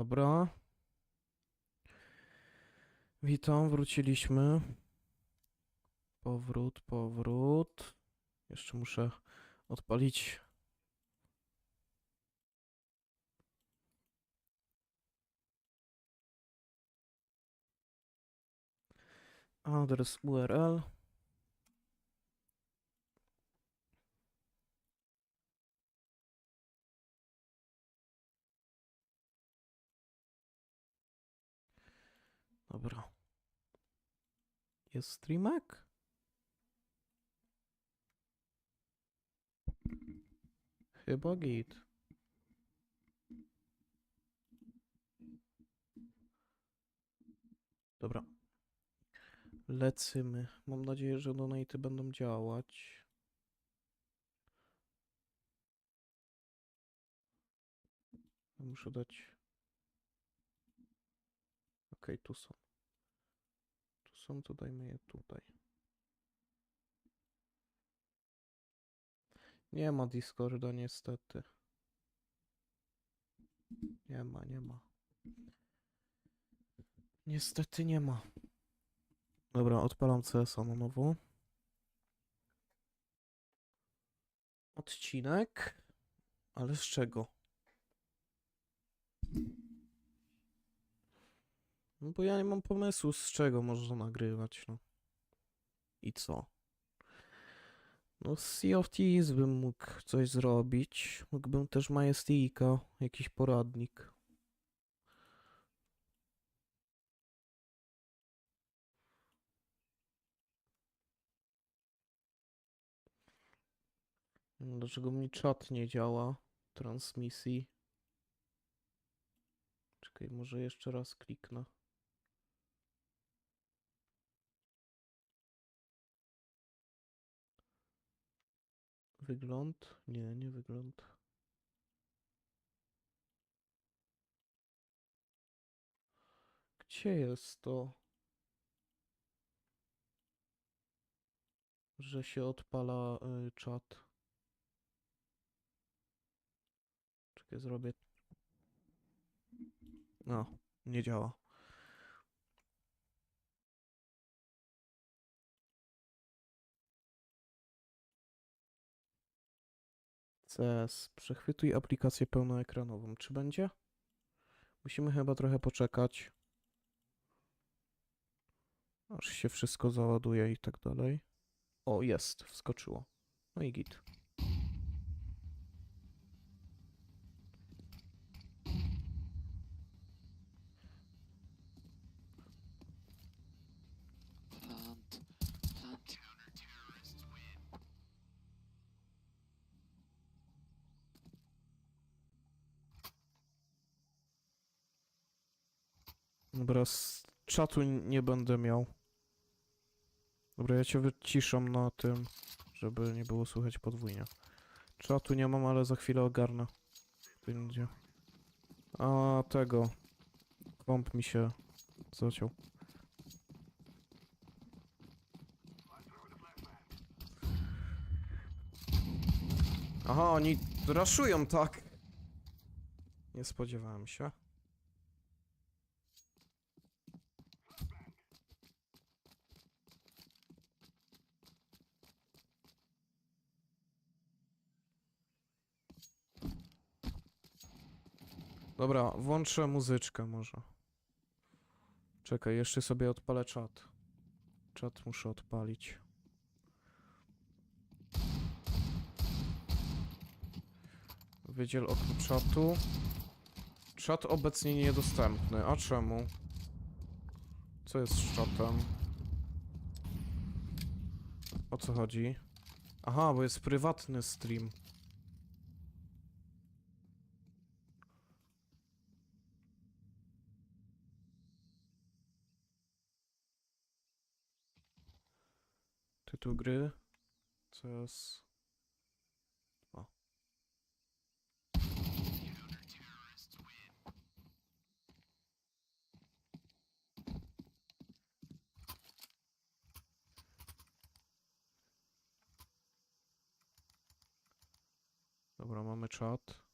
Dobra. Witam, wróciliśmy. Powrót, powrót. Jeszcze muszę odpalić. Adres URL. Dobra. Jest streamek? Chyba git. Dobra. Lecymy. Mam nadzieję, że donaty będą działać. Muszę dać. Okej, tu są. Tu są, to dajmy je tutaj. Nie ma Discorda niestety. Nie ma, nie ma. Niestety nie ma. Dobra, odpalam CS-a na nowo. Odcinek. Ale z czego? No bo ja nie mam pomysłu, z czego można nagrywać, no. I co? No z Sea of Thieves bym mógł coś zrobić. Mógłbym też Majestika, jakiś poradnik. No, Dlaczego mi czat nie działa? Transmisji. Czekaj, może jeszcze raz kliknę. Wygląd? Nie, nie wygląd. Gdzie jest to? Że się odpala y, czat. Czekaj, zrobię. No, nie działa. CS. Przechwytuj aplikację pełnoekranową. Czy będzie? Musimy chyba trochę poczekać. Aż się wszystko załaduje i tak dalej. O, jest. Wskoczyło. No i git. Dobra, z czatu nie będę miał. Dobra, ja cię wyciszam na tym, żeby nie było słychać podwójnie. Czatu nie mam, ale za chwilę ogarnę. Będzie. A tego. Komp mi się zaciął. Aha, oni raszują, tak. Nie spodziewałem się. Dobra, włączę muzyczkę może. Czekaj, jeszcze sobie odpalę czat. Czat muszę odpalić. Wydziel okno czatu. Czat obecnie niedostępny. A czemu? Co jest z czatem? O co chodzi? Aha, bo jest prywatny stream. Tytuł gry. CS. O. Dobra, mamy czat.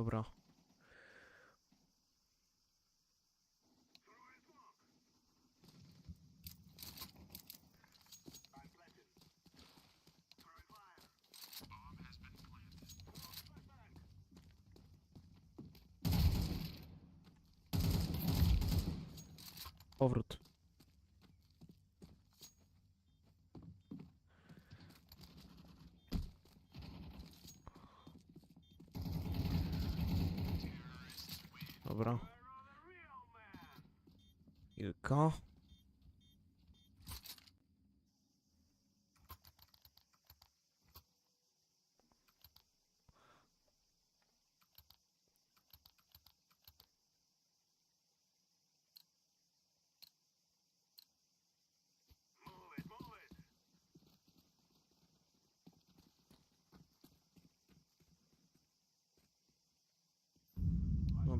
Dobra. Dobra. Kilka.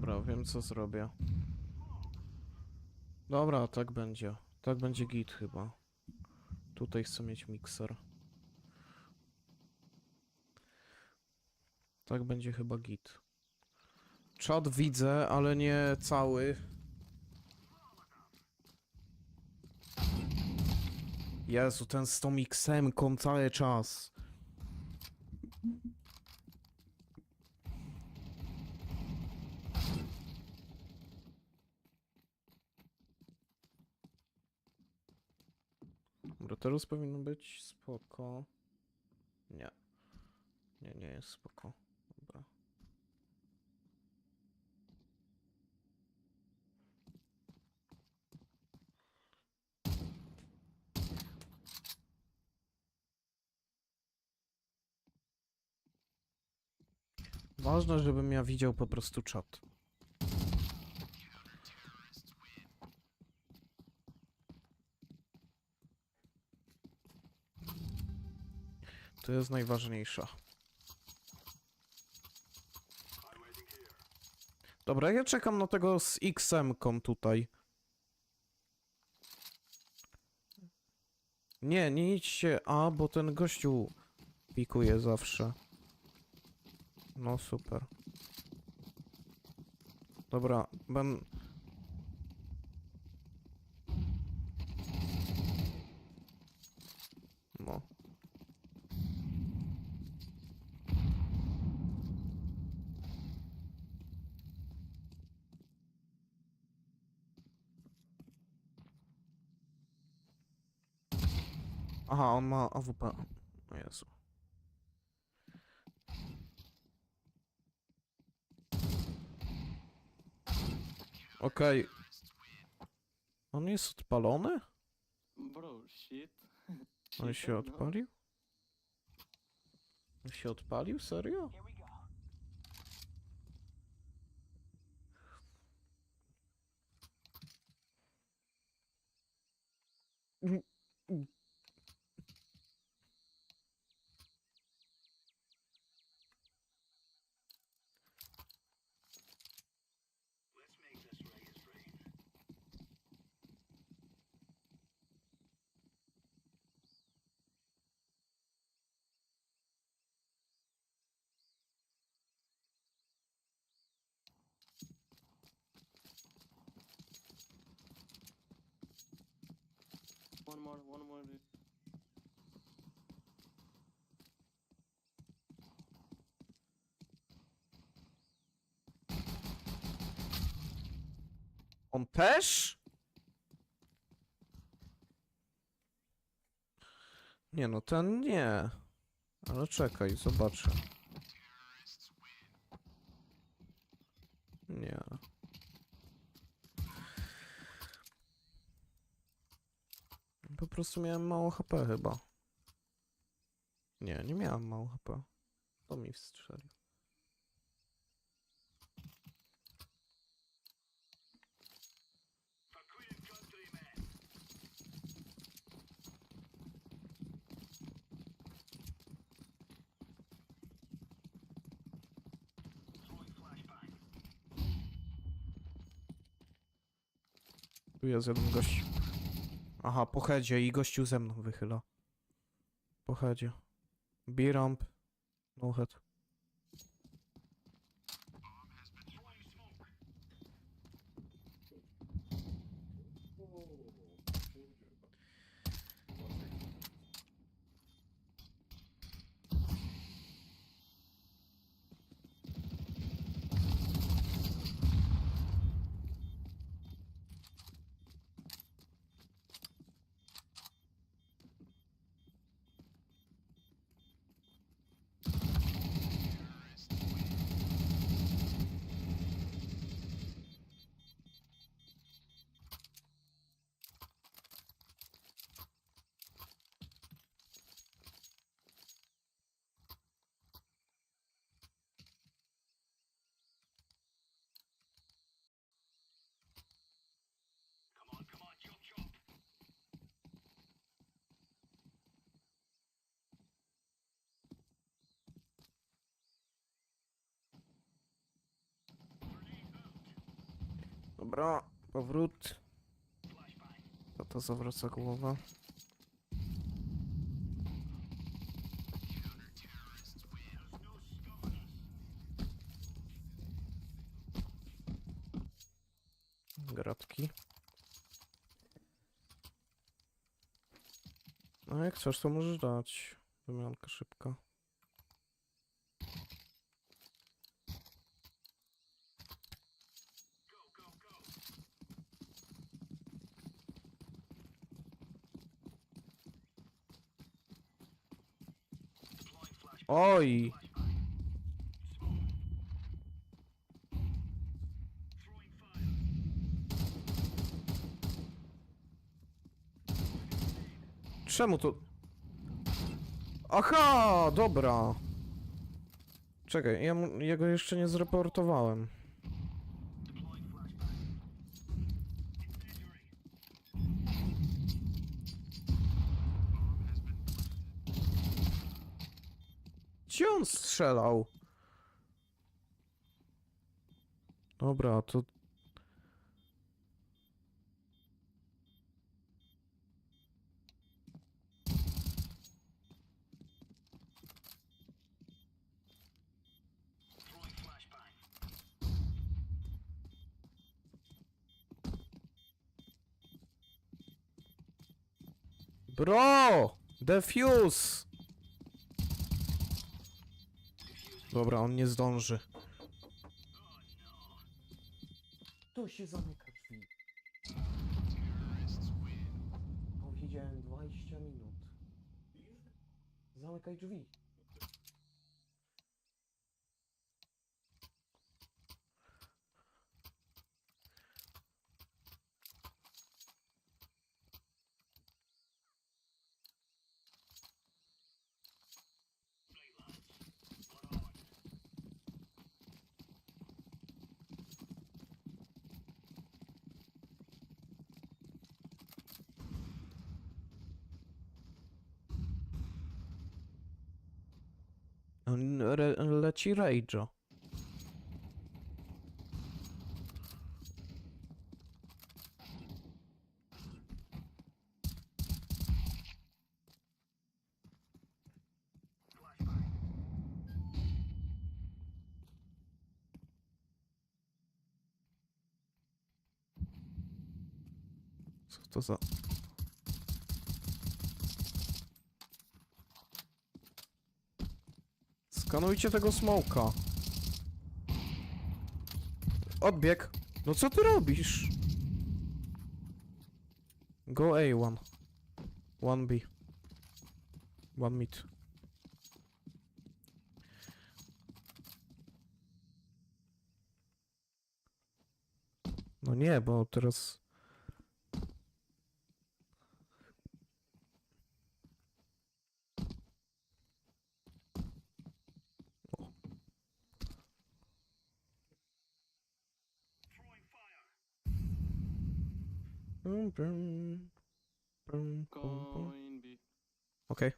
Dobra, wiem co zrobię. Dobra, tak będzie. Tak będzie git chyba. Tutaj chcę mieć mikser. Tak będzie chyba git. Czad widzę, ale nie cały. Jezu, ten z tą XM-ką cały czas. Teraz powinno być spoko. Nie. Nie, nie jest spoko. Dobra. Ważne, żebym ja widział po prostu czat. To jest najważniejsza. Dobra, ja czekam na tego z XM-ką tutaj. Nie, nie idźcie A, bo ten gościu pikuje zawsze. No super. Dobra, ben... No. Aha, on ma AWP. O Jezu. Okej. On jest odpalony? Bro, shit. On Shit, się no. odpalił? On się odpalił? Serio? One more, one more. dude. On też? Nie no, ten nie. Ale czekaj, zobaczę. Nie. Po prostu miałem mało HP chyba. Nie, nie miałem mało HP. To mi wstrzelił. Tu jest jeden gość. Aha, po headzie i gościu ze mną wychyla. Po headzie. B-ramp. No head. Dobra, powrót. To to zawraca głowa. Gratki. No jak chcesz, to możesz dać. Wymianka szybka. Oj! Czemu to... Aha, dobra. Czekaj, ja, ja go jeszcze nie zreportowałem. Gdzie on strzelał? Dobra, to... Bro! Defuse! Dobra, on nie zdąży. To się zamyka drzwi. Powiedziałem 20 minut. Zamykaj drzwi. On re, leci Rage'o. Co to za... Skanujcie tego smoka. Odbieg. No co ty robisz? Go A1. 1B. 1 mid. No nie, bo teraz... Coin B. Okay.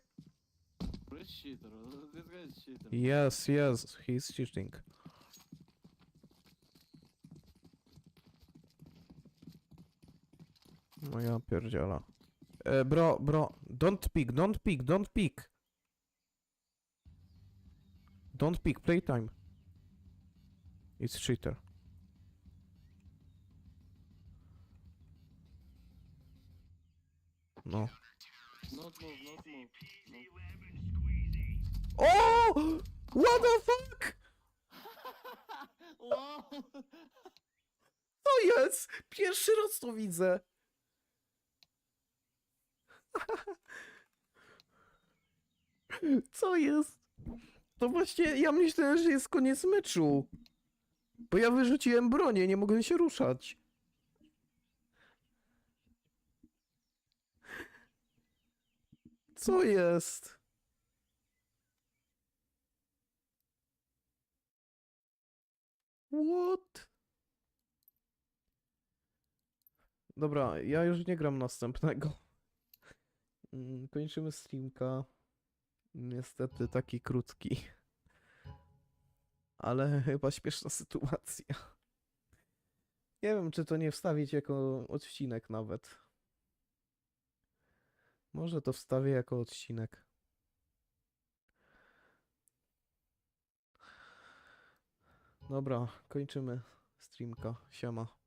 This cheater. This guy is cheater. Yes, yes, he's cheating. No ja pierdziela. E, bro, bro, don't pick, don't pick, don't pick. Don't pick, playtime. It's cheater. No. Not move, not move. Oh! What the fuck? wow! To jest! Pierwszy raz to widzę. Co jest? To właśnie ja myślałem, że jest koniec meczu. Bo ja wyrzuciłem bronię, nie mogłem się ruszać. Co jest? What? Dobra, ja już nie gram następnego. Mm, Kończymy streamka. Niestety taki krótki. Ale chyba śpieszna sytuacja. Nie wiem, czy to nie wstawić jako odcinek nawet. Może to wstawię jako odcinek. Dobra, kończymy streamka. Siema.